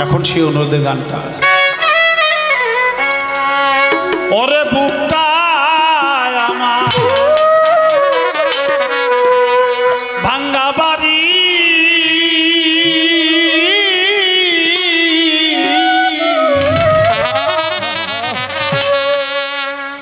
এখন সেই অনুরোধের গানটা ওরে ভাঙ্গা বাড়ি।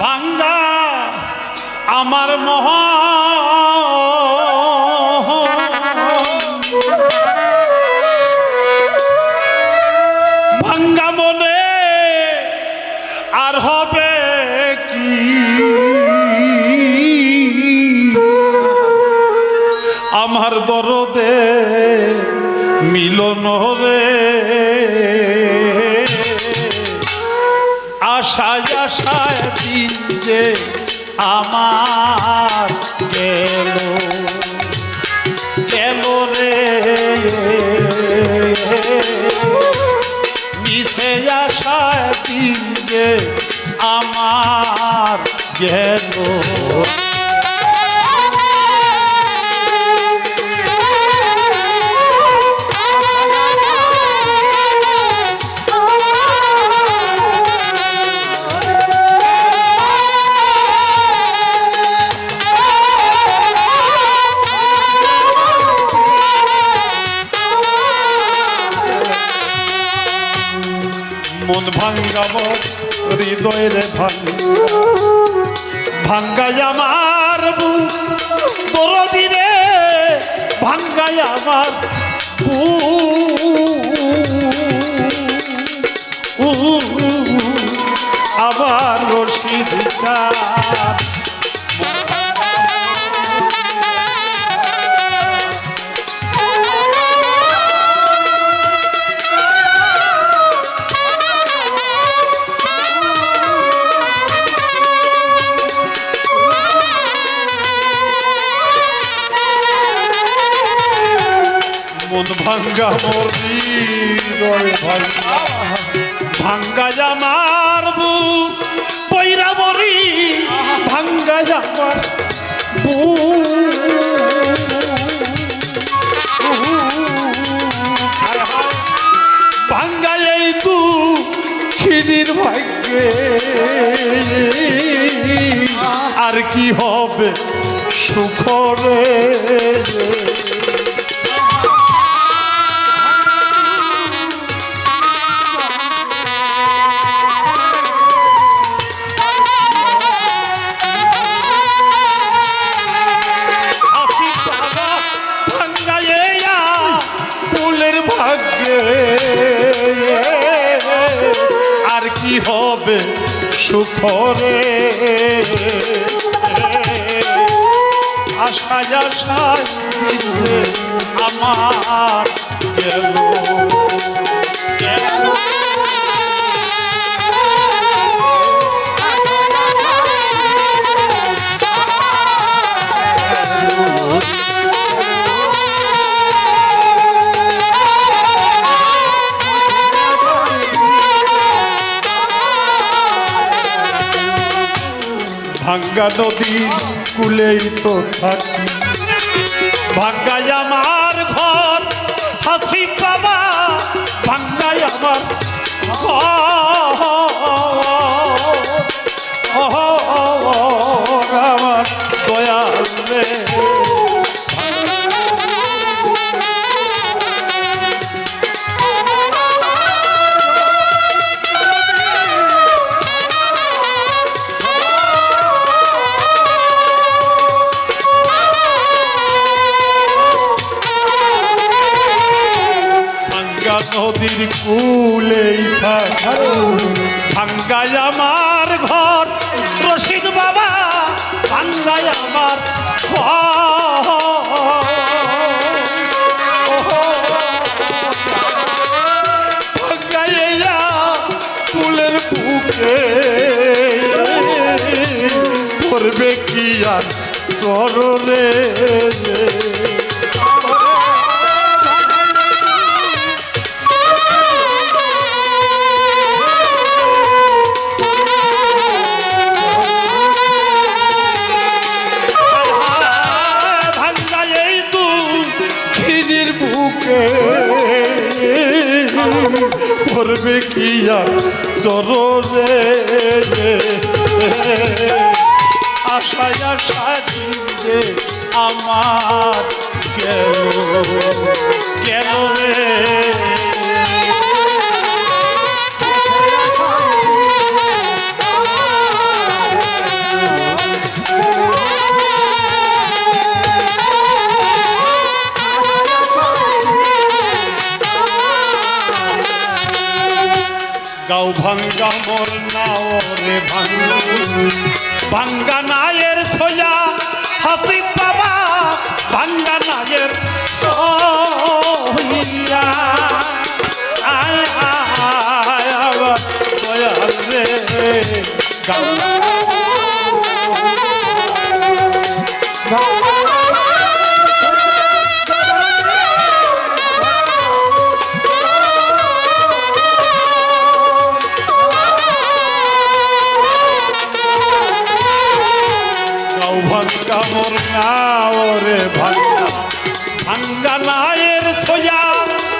ভাঙ্গা আমার মহ আমার দরদে মিলন রে আশায় আশায় দিন যে আমার হৃদয়ের ভাঙ্গা ভাঙ্গাই আমার বুক তোর দিনে ভাঙ্গাই আমার। আবার রশিদ মন ভাঙ্গা মোর ভাঙ্গা। আমার বুক পৈরা বরি, ভাঙ্গা আমার ভাঙ্গা তু খিদির ভাগ্যে। আর কি হবে সুখরে? সুখরে আশা আশায় আমার ভাঙ্গা নদীর কুলেই তো থাকি। ভাঙ্গাই আমার ঘর হাসি বাবা ভাঙ্গাই আমার ঘর। আর সররে করবে কি আর চরণে আশায় আশায় দিলে আমার গেল গেল রে? গাও ভাঙ্গা মোর নাও রে ভাঙ্গা। ভাঙ্গা নায়ের সোজা হাসি বাবা ভাঙ্গা নায়ের সোয়া ভাঙ্গা মোর নাও রে ভাঙ্গা। ভাঙ্গা নায়ের সোজা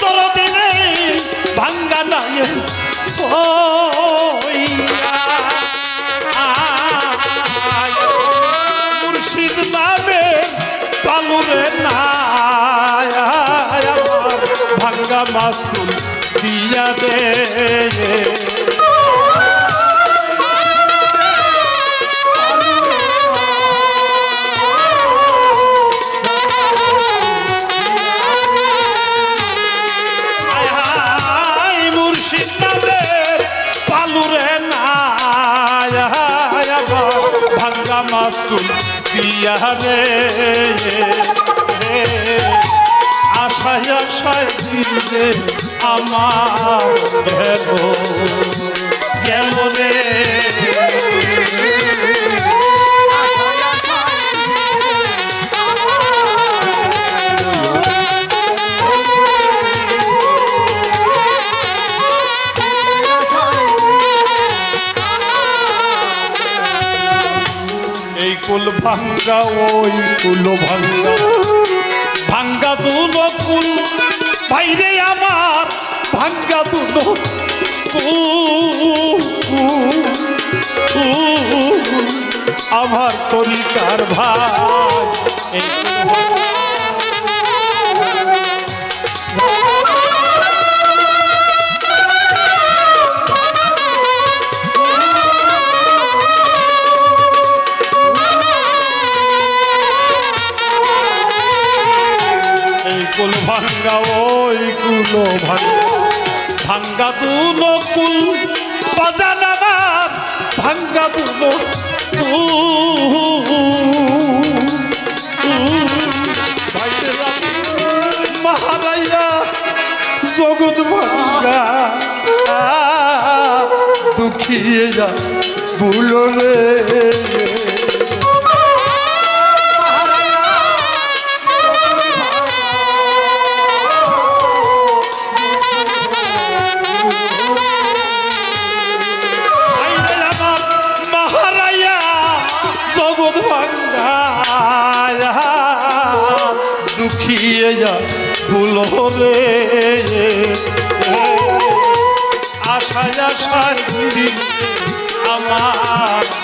তোর দিনে ভাঙ্গা নায়ের মুর্শিদ নাই ভাঙ্গা মাস্তুল দিয়া দে। দিয়া রে আশায় আশায় দিলে আমার কুল ভাঙ্গা ওই কুল ভাঙ্গা ভাঙ্গা দুনো কুল বাইরে আমার ভাঙ্গা দুনো আমার তরিকার ভাই কুলো ভাঙ্গা ভাঙ্গা দুনো কুল বাজান আমার ভাঙ্গা দুনো মহারাইয়া জগৎ ভাঙ্গা দুঃখিয়ে যা ভুলো রে জগৎ ভাঙ্গা দুঃখিয়ে যা ভুল হলে। আশায় আশায় আমার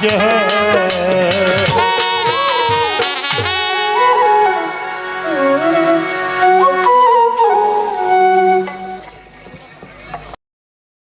Yeah.